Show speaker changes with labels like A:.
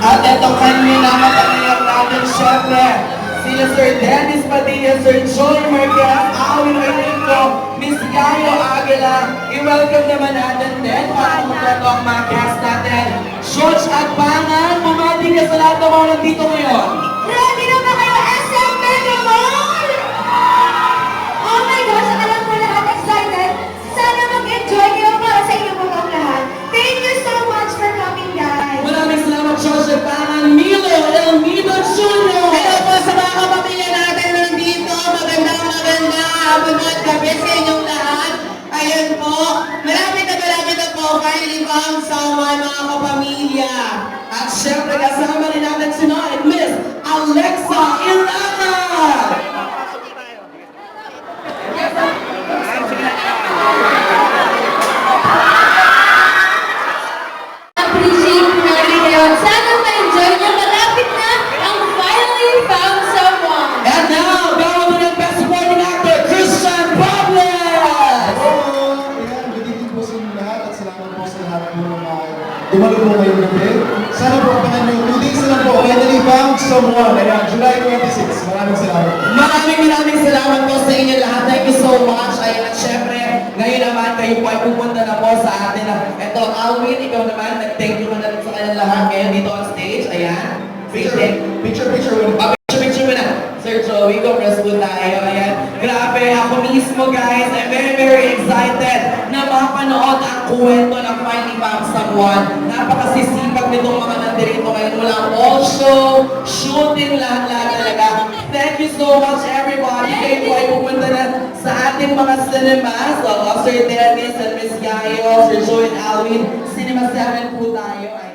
A: At ito kanina matangiyang natin, syempre, sila Sir Dennis Padilla, Sir Joy Marquez, Awin Orlando, Miss Gayo Aguila. I-welcome naman natin din para kumpleto ang mga cast natin. George Agbangan, bumati ka sa lahat ng mga nandito ngayon.
B: Kindly come someone mga kapamilya.
A: At syempre kasama rin natin tonight, Miss Alexa Ilana! Ng
C: mga dumalo po ngayong gabi. Sana po abangan nyo, two days na lang po, finally found someone. Ayan, July 26. Maraming salamat.
A: Maraming maraming salamat po sa inyo lahat. Thank you so much. Ayan, at syempre, ngayon naman kayo po ay pupunta na po sa atin. Ito, Alwin, ikaw naman, nag-thank you na rin sa kanilang lahat ngayon dito on stage. Ayan.
C: Picture, picture, picture.
A: Ah, Picture, picture mo na. Sir Joey, congrats po tayo. Ayan. Grabe, ako mismo guys, I'm very, very excited na mapanood ang kwento ng Finally Found Someone. Napakasisipag nitong mga nandirito ngayon mula all show, shooting, lahat-lahat talaga. Thank you so much everybody. Kayo po ay pupunta na sa ating mga cinemas. So, Sir Dennis and Miss Gayo, Sir Joey and Alvin, Cinema 7 po tayo.